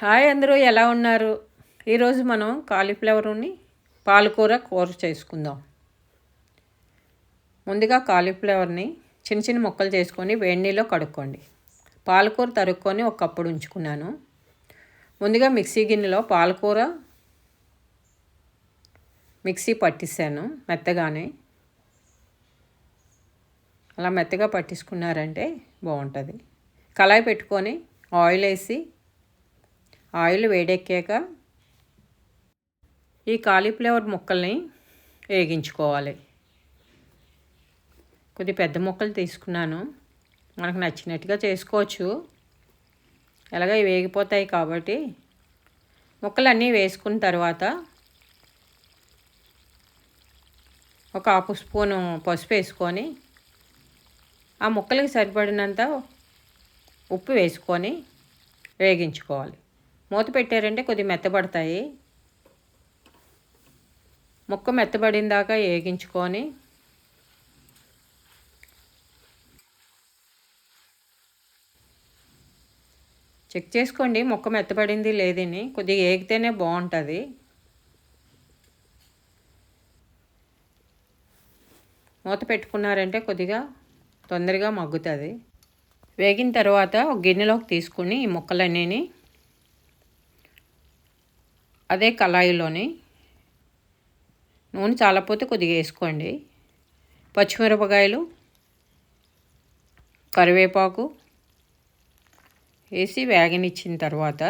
Hi అందరూ ఎలా ఉన్నారు? ఈరోజు మనం కాలీఫ్లవర్ని పాలకూర కూర చేసుకుందాం. ముందుగా కాలీఫ్లవర్ని చిన్న చిన్న ముక్కలు చేసుకొని వేడి నీళ్ళలో కడుక్కోండి. పాలకూర తరుక్కొని ఒక కప్పుడు ఉంచుకున్నాను. ముందుగా మిక్సీ గిన్నెలో పాలకూర మిక్సీ పట్టిస్తాను మెత్తగానే. అలా మెత్తగా పట్టించుకున్నారంటే బాగుంటుంది. కళాయి పెట్టుకొని ఆయిల్ వేసి ఆయిల్ వేడెక్కాక ఈ కాలీఫ్లవర్ ముక్కల్ని వేగించుకోవాలి. కొద్ది పెద్ద ముక్కలు తీసుకున్నాను. మనకు నచ్చినట్టుగా చేసుకోవచ్చు. ఎలాగ వేగిపోతాయి కాబట్టి ముక్కలు అన్నీ వేసుకున్న తర్వాత ఒక హాఫ్ స్పూను పసుపు వేసుకొని ఆ ముక్కలకి సరిపడినంత ఉప్పు వేసుకొని వేగించుకోవాలి. మూత పెట్టారంటే కొద్దిగా మెత్తబడతాయి. ముక్క మెత్తబడిన దాకా వేగించుకొని చెక్ చేసుకోండి ముక్క మెత్తబడింది లేదని. కొద్దిగా ఏగితేనే బాగుంటుంది. మూత పెట్టుకున్నారంటే కొద్దిగా తొందరగా మగ్గుతుంది. వేగిన తర్వాత ఒక గిన్నెలోకి తీసుకుని ఈ ముక్కలన్నీ అదే కళాయిలోని నూనె చాలపోతే కొద్దిగా వేసుకోండి. పచ్చిమిరపకాయలు కరివేపాకు వేసి వేగనిచ్చిన తర్వాత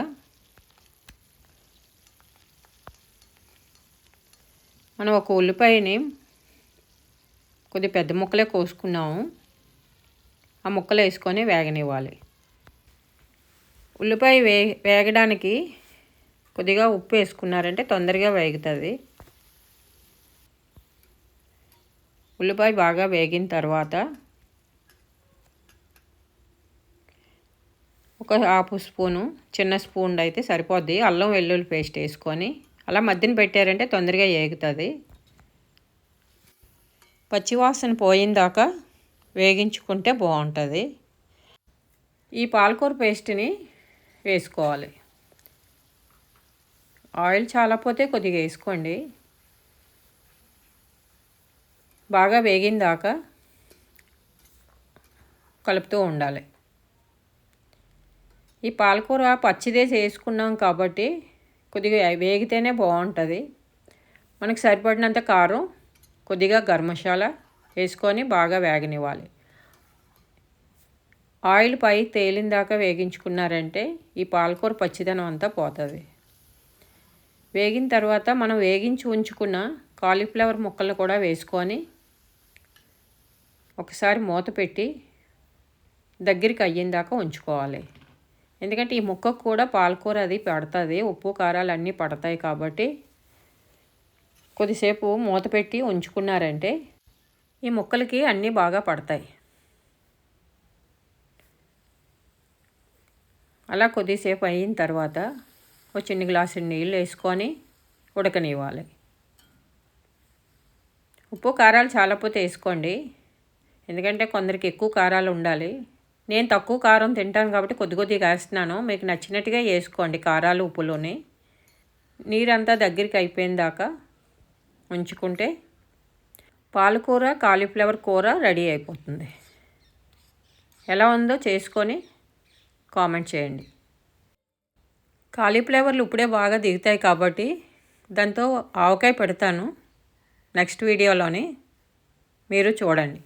మనం ఒక ఉల్లిపాయని కొద్ది పెద్ద ముక్కలే కోసుకున్నాము. ఆ ముక్కలు వేసుకొని వేగనివ్వాలి. ఉల్లిపాయ వే వేగడానికి కొద్దిగా ఉప్పు వేసుకున్నారంటే తొందరగా వేగుతుంది. ఉల్లిపాయ బాగా వేగిన తర్వాత ఒక హాఫ్ స్పూను చిన్న స్పూన్ అయితే సరిపోద్ది. అల్లం వెల్లుల్లి పేస్ట్ వేసుకొని అలా మధ్యన పెట్టారంటే తొందరగా వేగుతుంది పచ్చివాసన పోయిందాక వేగించుకుంటే బాగుంటుంది. ఈ పాలకూర పేస్ట్ని వేసుకోవాలి. ఆయిల్ చాలా పోతే కొద్దిగా వేసుకోండి. బాగా వేగిందాక కలుపుతూ ఉండాలి. ఈ పాలకూర పచ్చిదే చేసుకున్నాం కాబట్టి కొద్దిగా వేగితేనే బాగుంటుంది. మనకు సరిపడినంత కారం కొద్దిగా గరం మసాలా వేసుకొని బాగా వేగనివ్వాలి. ఆయిల్ పై తేలిన దాకా వేగించుకున్నారంటే ఈ పాలకూర పచ్చిదనం అంతా పోతుంది. వేగిన తర్వాత మనం వేగించి ఉంచుకున్న కాలీఫ్లవర్ ముక్కలు కూడా వేసుకొని ఒకసారి మూత పెట్టి దగ్గరికి అయ్యేదాకా ఉంచుకోవాలి. ఎందుకంటే ఈ ముక్కకు కూడా పాలకూర అది పడుతుంది ఉప్పు కారాలు అన్నీ పడతాయి కాబట్టి కొద్దిసేపు మూత పెట్టి ఉంచుకున్నారంటే ఈ ముక్కలకి అన్నీ బాగా పడతాయి. అలా కొద్దిసేపు అయిన తర్వాత ఒక చిన్న గ్లాసు నీళ్ళు వేసుకొని ఉడకనివ్వాలి. ఉప్పు కారాలు చాలాపోతే వేసుకోండి. ఎందుకంటే కొందరికి ఎక్కువ కారాలు ఉండాలి. నేను తక్కువ కారం తింటాను కాబట్టి కొద్ది కొద్దిగా వేస్తున్నాను. మీకు నచ్చినట్టుగా వేసుకోండి కారాలు ఉప్పులోని. నీరంతా దగ్గరికి అయిపోయిన దాకా ఉంచుకుంటే పాలకూర కాలీఫ్లవర్ కూర రెడీ అయిపోతుంది. ఎలా ఉందో చేసుకొని కామెంట్ చేయండి. కాలీఫ్లవర్లు ఇప్పుడే బాగా దిగుతాయి కాబట్టి దాంతో ఆవకాయ పెడతాను నెక్స్ట్ వీడియోలోని మీరు చూడండి.